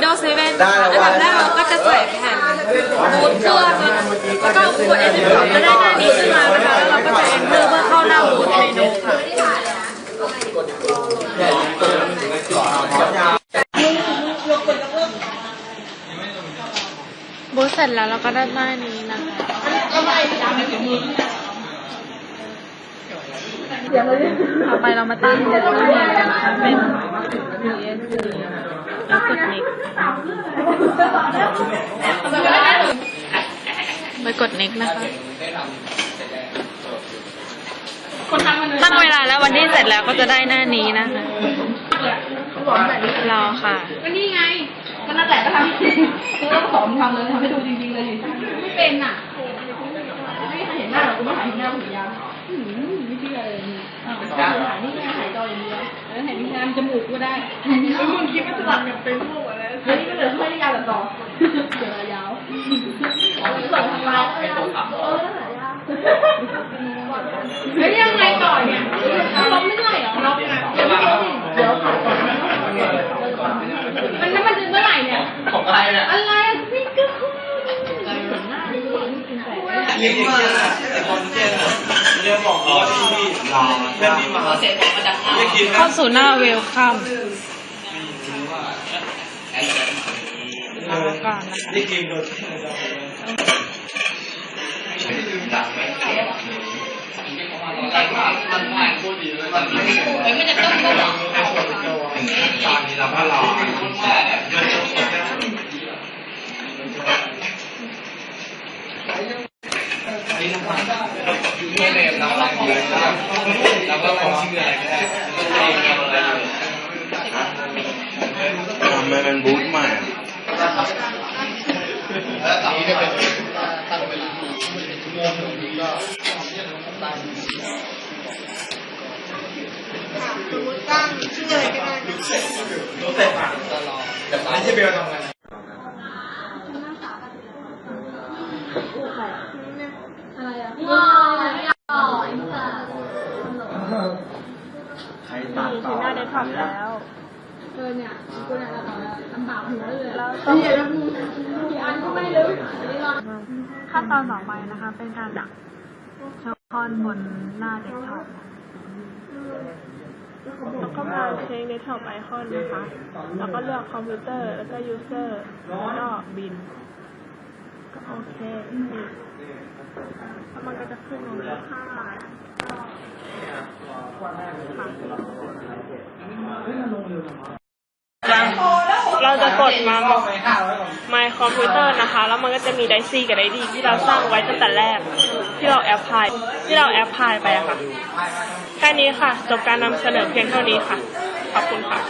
Windows 7ได้นะคะแล้วอันดับแรกเราก็จะแจกแผ่นบูทเครื่องแล้วก็กด Enter ก็ได้หน้านี้ขึ้นมานะคะแล้วเราก็จะ Enter เพื่อเข้าหน้าบูทเมนูค่ะบูทเสร็จแล้วเราก็ได้หน้านี้นะคะต่อไปเรามาตั้งหน้านี้กันนะคะเป็น USB แล้วกด ไปกด next นะคะตั้งเวลาแล้ววันที่เสร็จแล้วก็จะได้หน้านี้นะคะรอค่ะก็นี่ไงก็นั่นแหละก็ทำคือต้องสอนทำเลยทำให้ดูจริงๆเลยไม่เป็นอะไม่เห็นหน้าหรอกกูไม่หายหน้าผมยาวอืมไม่เชื่อเลยอ่าถ่ายนี่ไงถ่ายจออย่างเดียวแล้วเห็นงานจมูกก็ได้มึงคิดว่าจะตัดกับเป็นพวกอะไร ต่ต่อเดี๋ยวยาวส่งทางไลน์เออแล้วยังไงต่อเนี่ยลบไม่ได้เหรอลบอะเดี๋ยวเดี๋ยวถ่ายก่อนมันนั่นมันจะเมื่อไหร่เนี่ยของอะไรเนี่ยอะไรอะนี่ก็คือยิ้มมาไอ้คนเจ๊น่ะเรียกบอกว่าที่พี่รอเพื่อนพี่มาเสร็จมาจากไม่คิดนะเข้าสู่หน้าเวลคัม รอก่อนนะคะนี่กินโดนดังไหมมันง่ายโคตรดีเลยมันไม่ได้ไม่ได้ต้องก็หรอกตอนนี้เราก็รอนี่เนมเราเราเราก็ลองชื่ออะไรก็ได้ทำไมเป็นบูธใหม่อะ นี่ก็เป็นตั้งเวลาชั่วโมงหนึ่งก็ สมมติตั้งชื่ออะไรก็ได้นะรถเสร็จอะแต่ไม่ใช่เบลทำงานอะไรอะว้าวอ๋ออินสตาใครตัดต่อหน้าเดสก์ท็อปแล้วเออเนี่ยกูเนี่ยเราต่อแล้วลำบากหัวเลยแล้วเนี่ยแล้วมึงกี่อันก็ไม่รู้ขั้นตอนต่อไปนะคะ เป็นการดักโชคอนบนหน้าเดสก์ท็อป แล้วก็มาเช็คเดสก์ท็อปไอคอนนะคะ แล้วก็เลือกคอมพิวเตอร์ แล้วก็ยูเซอร์ แล้วก็บิน ก็โอเคแล้วมันก็จะขึ้นตรงนี้ค่ะค่ะ เราจะกดมา My Computer นะคะ แล้วมันก็จะมีไดซี่กับไดดีที่เราสร้างไว้ตั้งแต่แรก ที่เราแอปพลายที่เราแอปพลายไปอะค่ะ แค่นี้ค่ะ จบการนำเสนอเพียงเท่านี้ค่ะ ขอบคุณค่ะ